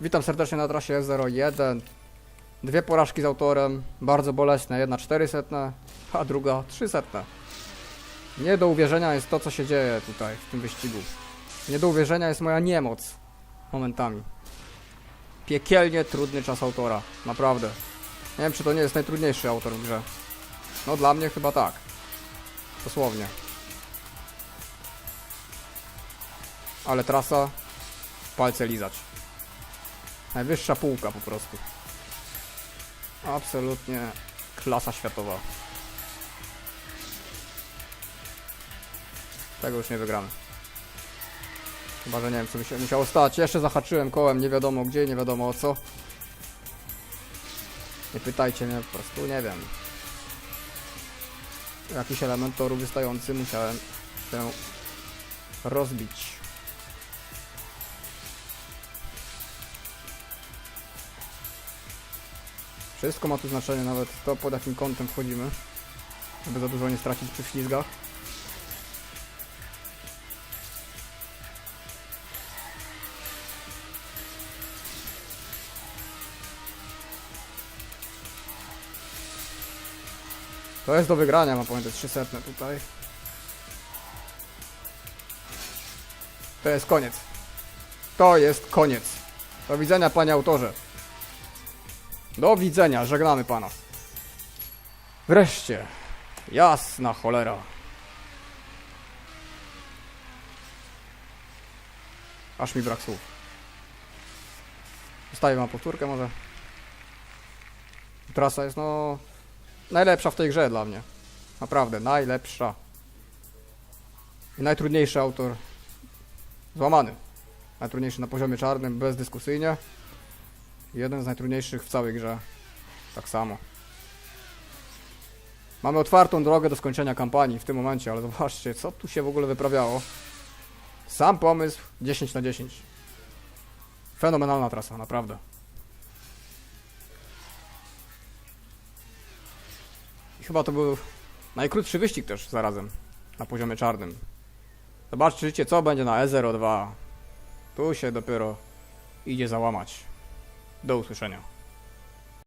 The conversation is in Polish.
Witam serdecznie na trasie 01. Dwie porażki z autorem, bardzo bolesne. Jedna 400, a druga 300. Nie do uwierzenia jest to, co się dzieje tutaj w tym wyścigu. Nie do uwierzenia jest moja niemoc momentami. Piekielnie trudny czas autora, naprawdę. Nie wiem, czy to nie jest najtrudniejszy autor w grze. No dla mnie chyba tak. Dosłownie. Ale trasa palce lizać. Najwyższa półka po prostu. Absolutnie klasa światowa. Tego już nie wygramy. Chyba, że nie wiem co by się musiało stać. Jeszcze zahaczyłem kołem nie wiadomo gdzie, nie wiadomo o co. Nie pytajcie mnie, po prostu nie wiem. Jakiś element toru wystający musiałem się rozbić. Wszystko ma tu znaczenie, nawet to pod jakim kątem wchodzimy. Żeby za dużo nie stracić przy ślizgach. To jest do wygrania, mam pamiętać 300 tutaj. To jest koniec. To jest koniec. Do widzenia, panie autorze. Do widzenia, żegnamy pana. Wreszcie. Jasna cholera. Aż mi brak słów. Zostawię wam powtórkę może. Trasa jest no... Najlepsza w tej grze dla mnie. Naprawdę, najlepsza. I najtrudniejszy autor. Złamany. Najtrudniejszy na poziomie czarnym, bezdyskusyjnie. Jeden z najtrudniejszych w całej grze. Tak samo. Mamy otwartą drogę do skończenia kampanii w tym momencie, ale zobaczcie, co tu się w ogóle wyprawiało. Sam pomysł 10 na 10. Fenomenalna trasa, naprawdę. I chyba to był najkrótszy wyścig też zarazem na poziomie czarnym. Zobaczcie, co będzie na E02. Tu się dopiero idzie załamać. Do usłyszenia.